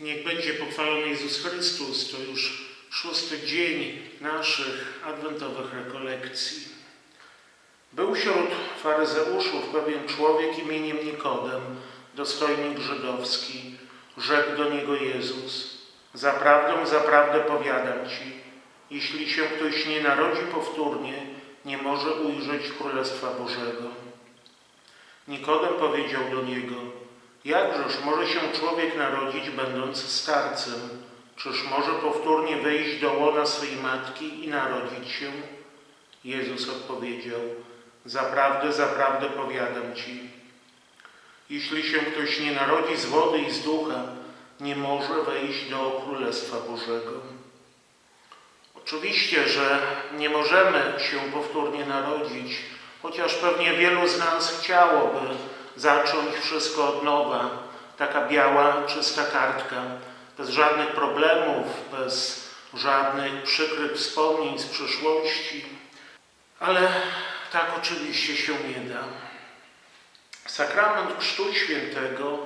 Niech będzie pochwalony Jezus Chrystus. To już szósty dzień naszych adwentowych rekolekcji. Był wśród faryzeuszów pewien człowiek imieniem Nikodem, dostojnik żydowski. Rzekł do niego Jezus: Zaprawdę, zaprawdę powiadam ci, jeśli się ktoś nie narodzi powtórnie, nie może ujrzeć Królestwa Bożego. Nikodem powiedział do niego: Jakżeż może się człowiek narodzić, będąc starcem? Czyż może powtórnie wejść do łona swej matki i narodzić się? Jezus odpowiedział: Zaprawdę, zaprawdę powiadam ci. Jeśli się ktoś nie narodzi z wody i z ducha, nie może wejść do Królestwa Bożego. Oczywiście, że nie możemy się powtórnie narodzić, chociaż pewnie wielu z nas chciałoby zacząć wszystko od nowa. Taka biała, czysta kartka, bez żadnych problemów, bez żadnych przykrych wspomnień z przyszłości. Ale tak oczywiście się nie da. Sakrament Chrztu Świętego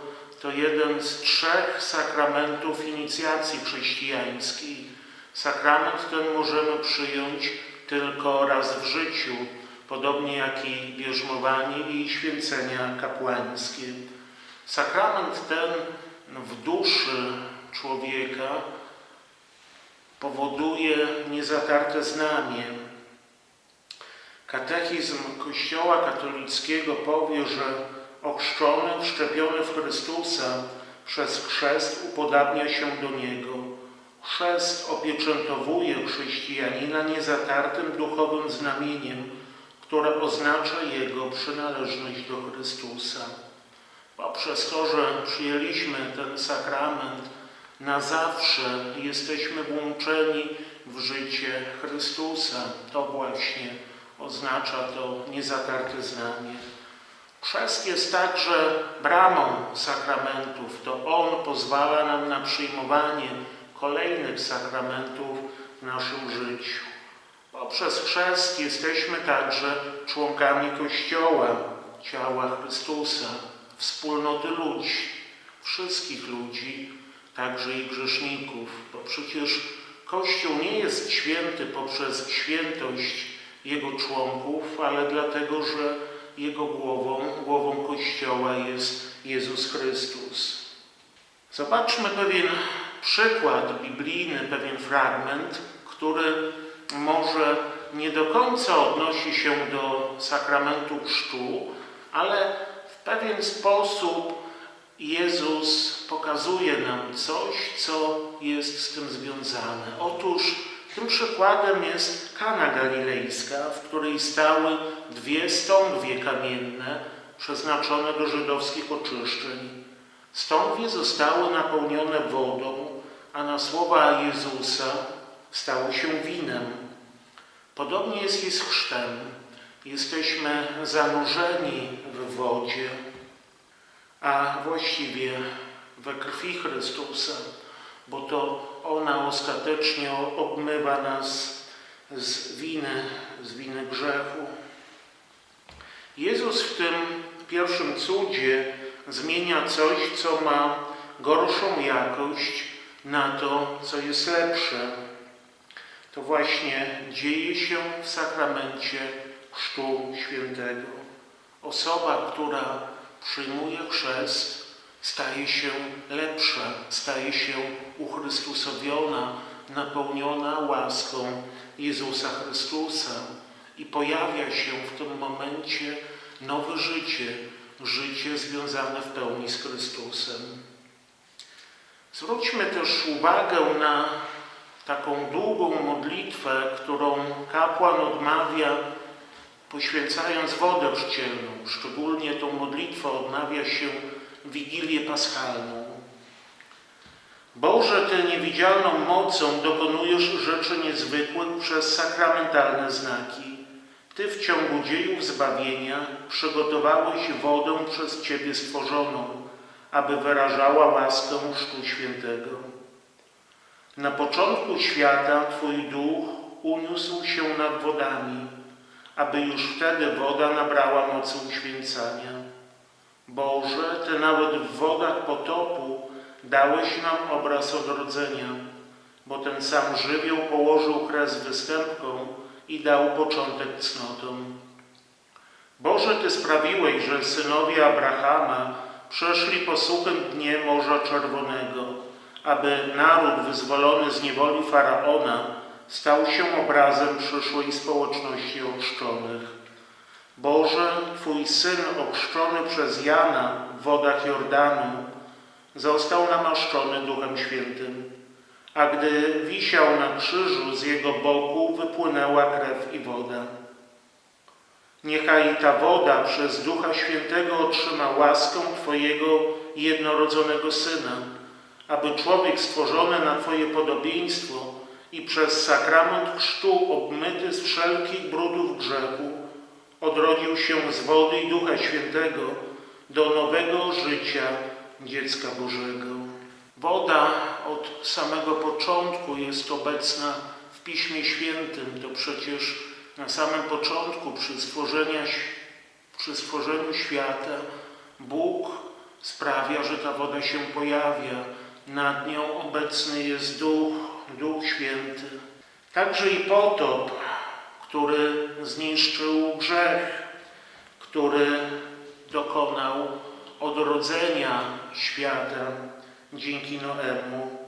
to jeden z trzech sakramentów inicjacji chrześcijańskiej. Sakrament ten możemy przyjąć tylko raz w życiu, podobnie jak i bierzmowanie i święcenia kapłańskie. Sakrament ten w duszy człowieka powoduje niezatarte znamie. Katechizm Kościoła katolickiego powie, że ochrzczony, wszczepiony w Chrystusa przez chrzest upodabnia się do Niego. Chrzest opieczętowuje chrześcijanina niezatartym duchowym znamieniem, które oznacza jego przynależność do Chrystusa. Poprzez to, że przyjęliśmy ten sakrament, na zawsze jesteśmy włączeni w życie Chrystusa. To właśnie oznacza to niezatarte znamie. Chrzest jest także bramą sakramentów. To On pozwala nam na przyjmowanie kolejnych sakramentów w naszym życiu. Poprzez chrzest jesteśmy także członkami Kościoła, ciała Chrystusa, wspólnoty ludzi, wszystkich ludzi, także i grzeszników, bo przecież Kościół nie jest święty poprzez świętość Jego członków, ale dlatego, że Jego głową, głową Kościoła jest Jezus Chrystus. Zobaczmy pewien przykład biblijny, pewien fragment, który może nie do końca odnosi się do sakramentu chrztu, ale w pewien sposób Jezus pokazuje nam coś, co jest z tym związane. Otóż tym przykładem jest Kana Galilejska, w której stały dwie stągwie kamienne przeznaczone do żydowskich oczyszczeń. Stągwie zostały napełnione wodą, a na słowa Jezusa stały się winem. Podobnie jest i z chrztem. Jesteśmy zanurzeni w wodzie, a właściwie we krwi Chrystusa, bo to ona ostatecznie obmywa nas z winy, z winy grzechu. Jezus w tym pierwszym cudzie zmienia coś, co ma gorszą jakość na to, co jest lepsze. To właśnie dzieje się w sakramencie Chrztu Świętego. Osoba, która przyjmuje chrzest, staje się lepsza, staje się uchrystusowiona, napełniona łaską Jezusa Chrystusa i pojawia się w tym momencie nowe życie, życie związane w pełni z Chrystusem. Zwróćmy też uwagę na taką długą modlitwę, którą kapłan odmawia, poświęcając wodę chrzcielną. Szczególnie tą modlitwę odmawia się Wigilię Paschalną. Boże, Ty niewidzialną mocą dokonujesz rzeczy niezwykłych przez sakramentalne znaki. Ty w ciągu dziejów zbawienia przygotowałeś wodę przez Ciebie stworzoną, aby wyrażała łaskę Chrztu Świętego. Na początku świata Twój duch uniósł się nad wodami, aby już wtedy woda nabrała mocy uświęcania. Boże, Ty nawet w wodach potopu dałeś nam obraz odrodzenia, bo ten sam żywioł położył kres występkom i dał początek cnotom. Boże, Ty sprawiłeś, że synowie Abrahama przeszli po suchym dnie Morza Czerwonego, aby naród wyzwolony z niewoli Faraona stał się obrazem przyszłej społeczności ochrzczonych. Boże, Twój Syn ochrzczony przez Jana w wodach Jordanu został namaszczony Duchem Świętym, a gdy wisiał na krzyżu z jego boku wypłynęła krew i woda. Niechaj ta woda przez Ducha Świętego otrzyma łaskę Twojego jednorodzonego Syna, aby człowiek stworzony na Twoje podobieństwo i przez sakrament chrztu obmyty z wszelkich brudów grzechu odrodził się z wody i Ducha Świętego do nowego życia dziecka Bożego. Woda od samego początku jest obecna w Piśmie Świętym. To przecież na samym początku przy, przy stworzeniu świata Bóg sprawia, że ta woda się pojawia. Nad nią obecny jest Duch, Duch Święty. Także i potop, który zniszczył grzech, który dokonał odrodzenia świata dzięki Noemu.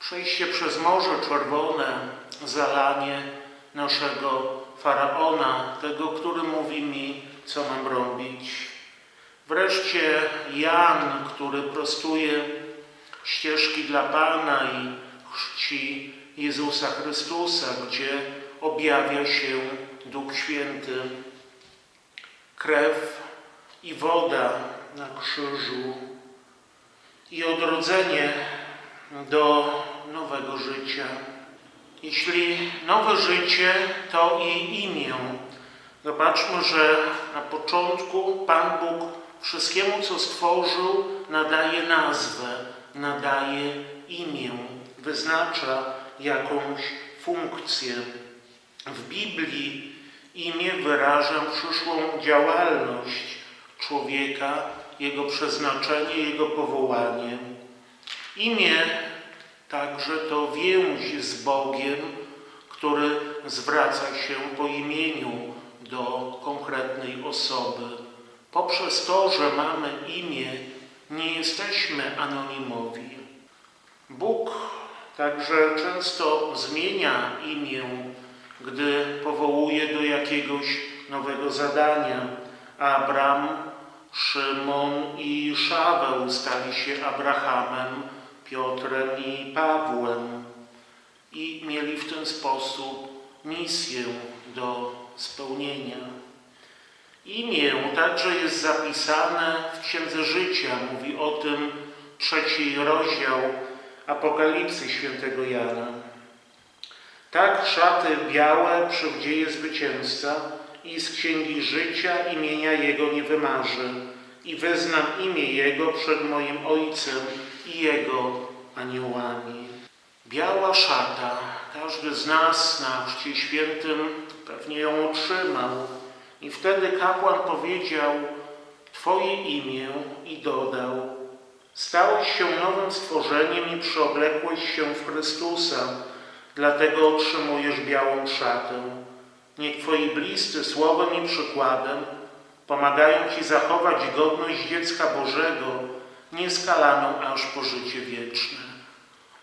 Przejście przez Morze Czerwone, zalanie naszego faraona, tego, który mówi mi, co mam robić. Wreszcie Jan, który prostuje ścieżki dla Pana i chrzci Jezusa Chrystusa, gdzie objawia się Duch Święty. Krew i woda na krzyżu i odrodzenie do nowego życia. Jeśli nowe życie, to i imię. Zobaczmy, że na początku Pan Bóg wszystkiemu, co stworzył, nadaje nazwę, nadaje imię, wyznacza jakąś funkcję. W Biblii imię wyraża przyszłą działalność człowieka, jego przeznaczenie, jego powołanie. Imię także to więź z Bogiem, który zwraca się po imieniu do konkretnej osoby. Poprzez to, że mamy imię, nie jesteśmy anonimowi. Bóg także często zmienia imię, gdy powołuje do jakiegoś nowego zadania. Abram, Szymon i Szaweł stali się Abrahamem, Piotrem i Pawłem i mieli w ten sposób misję do spełnienia. Imię także jest zapisane w Księdze Życia. Mówi o tym trzeci rozdział Apokalipsy świętego Jana. Tak szaty białe przywdzieje zwycięzca i z Księgi Życia imienia Jego nie wymarzy i wyznam imię Jego przed moim Ojcem i Jego aniołami. Biała szata, każdy z nas na Chrzcie Świętym pewnie ją otrzymał i wtedy kapłan powiedział Twoje imię i dodał Stałeś się nowym stworzeniem i przeoblekłeś się w Chrystusa, dlatego otrzymujesz białą szatę. Niech Twoi bliscy słowem i przykładem pomagają Ci zachować godność dziecka Bożego, nieskalaną aż po życie wieczne.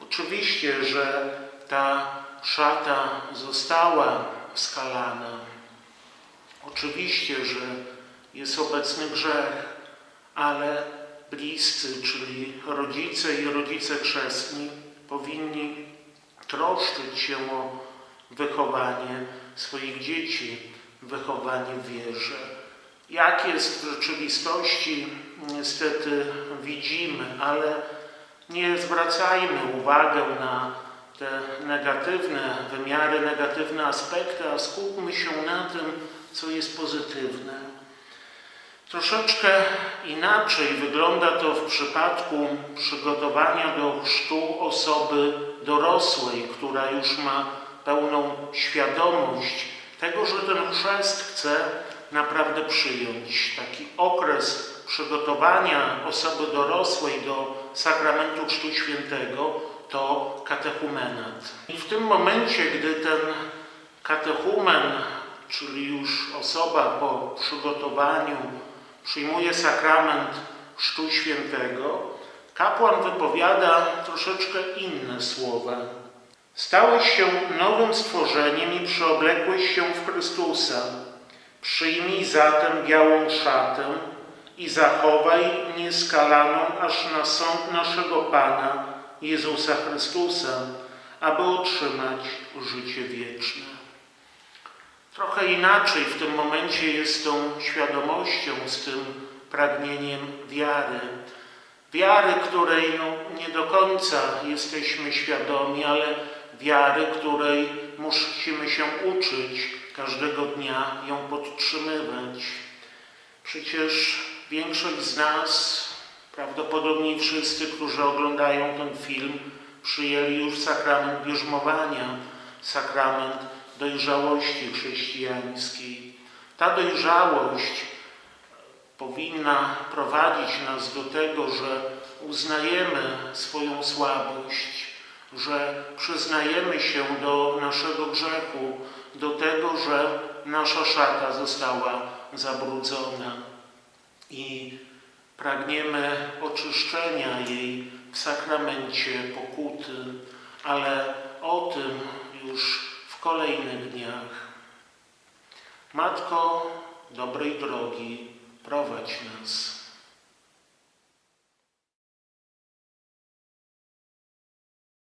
Oczywiście, że ta szata została skalana. Oczywiście, że jest obecny grzech, ale bliscy, czyli rodzice i rodzice chrzestni powinni troszczyć się o wychowanie swoich dzieci, wychowanie w wierze. Jak jest w rzeczywistości, niestety widzimy, ale nie zwracajmy uwagi na te negatywne wymiary, negatywne aspekty, a skupmy się na tym, co jest pozytywne. Troszeczkę inaczej wygląda to w przypadku przygotowania do chrztu osoby dorosłej, która już ma pełną świadomość tego, że ten chrzest chce naprawdę przyjąć. Taki okres przygotowania osoby dorosłej do sakramentu Chrztu Świętego, to katechumenat. I w tym momencie, gdy ten katechumen, czyli już osoba po przygotowaniu, przyjmuje sakrament Chrztu Świętego, kapłan wypowiada troszeczkę inne słowa. Stałeś się nowym stworzeniem i przeoblekłeś się w Chrystusa. Przyjmij zatem białą szatę i zachowaj nieskalaną aż na sąd naszego Pana Jezusa Chrystusa, aby otrzymać życie wieczne. Trochę inaczej w tym momencie jest tą świadomością, z tym pragnieniem wiary. Wiary, której no, nie do końca jesteśmy świadomi, ale wiary, której musimy się uczyć każdego dnia, ją podtrzymywać. Przecież większość z nas, prawdopodobnie wszyscy, którzy oglądają ten film, przyjęli już sakrament bierzmowania, sakrament dojrzałości chrześcijańskiej. Ta dojrzałość powinna prowadzić nas do tego, że uznajemy swoją słabość, że przyznajemy się do naszego grzechu, do tego, że nasza szata została zabrudzona i pragniemy oczyszczenia jej w sakramencie pokuty, ale o tym już kolejnych dniach. Matko dobrej drogi, prowadź nas.